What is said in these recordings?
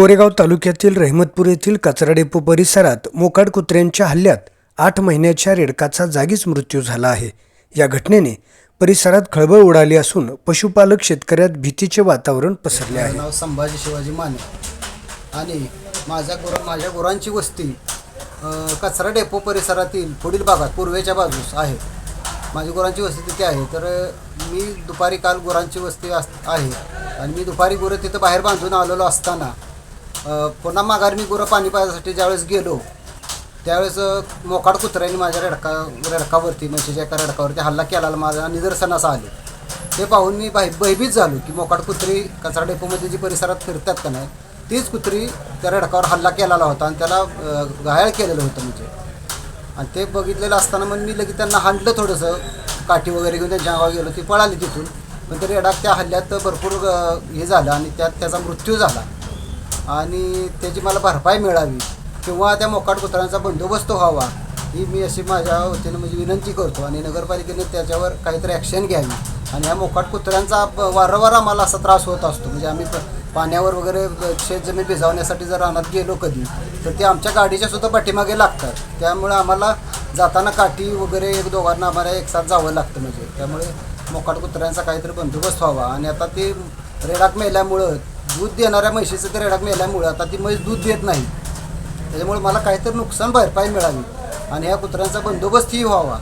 कोरेगाव तालुक्यातील रहमतपूर येथील कचरा डेपो परिसरात मोकाड कुत्र्यांच्या हल्ल्यात आठ महिन्याच्या रेडकाचा जागीच मृत्यू झाला आहे. या घटनेने परिसरात खळबळ उडाली असून पशुपालक शेतकऱ्यात भीतीचे वातावरण पसरले आहे. नाव संभाजी शिवाजी माने आणि माझ्या गुर माझ्या गुरांची वस्ती अ, कचरा डेपो परिसरातील पुढील भागात पूर्वेच्या बाजूस आहे. माझी गुरांची वस्ती तिथे आहे. तर अ, मी दुपारी काल गुरांची वस्ती अस आहे. आणि मी दुपारी गुरं तिथं बाहेर बांधून आलेलो असताना पुन्हा माघार मी गुरं पाणी पाजायसाठी ज्यावेळेस गेलो त्यावेळेस मोकाड कुत्र्याने माझ्या रडका रडकावरती म्हणजे म्हशीच्या एका रडकावरती हल्ला केला माझ्या निदर्शनास आले. ते पाहून मी भाई भयभीत झालो की मोकाड कुत्री कचरा डेपोमध्ये जी परिसरात फिरतात का नाही तीच कुत्री त्या रडकावर हल्ला केलेला होता आणि त्याला घायाळ केलेलं होतं म्हणजे. आणि ते बघितलेलं असताना मग मी लगेच त्यांना हांडलं थोडंसं काठी वगैरे घेऊन त्यांच्या अंगावर गेलो ती पळाली तिथून. पण तरी रेडाक त्या हल्ल्यात भरपूर हे झालं आणि त्यात त्याचा मृत्यू झाला. आणि त्याची मला भरपाई मिळावी किंवा त्या मोकाट कुत्र्यांचा बंदोबस्त व्हावा ही मी अशी माझ्या वतीनं म्हणजे विनंती करतो. आणि नगरपालिकेने त्याच्यावर काहीतरी ॲक्शन घ्यावी. आणि ह्या मोकाट कुत्र्यांचा वारंवार आम्हाला असा त्रास होत असतो. म्हणजे आम्ही पाण्यावर वगैरे ब- शेतजमीन भिजवण्यासाठी जर रानात गेलो कधी तर ते आमच्या गाडीच्या सुद्धा पाठीमागे लागतात. त्यामुळे आम्हाला जाताना काठी वगैरे एक दोघांना आम्हाला एकसाथ जावं लागतं म्हणजे. त्यामुळे मोकाट कुत्र्यांचा काहीतरी बंदोबस्त व्हावा. आणि आता ते रेडाक मेल्यामुळं दूध देणाऱ्या म्हशीचं ते रेडाक मेल्यामुळं आता ती म्हैस दूध देत नाही. त्याच्यामुळे मला काहीतरी नुकसान भरपाई मिळावी आणि ह्या कुत्र्यांचा बंदोबस्तही व्हावा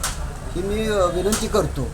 ही मी विनंती करतो.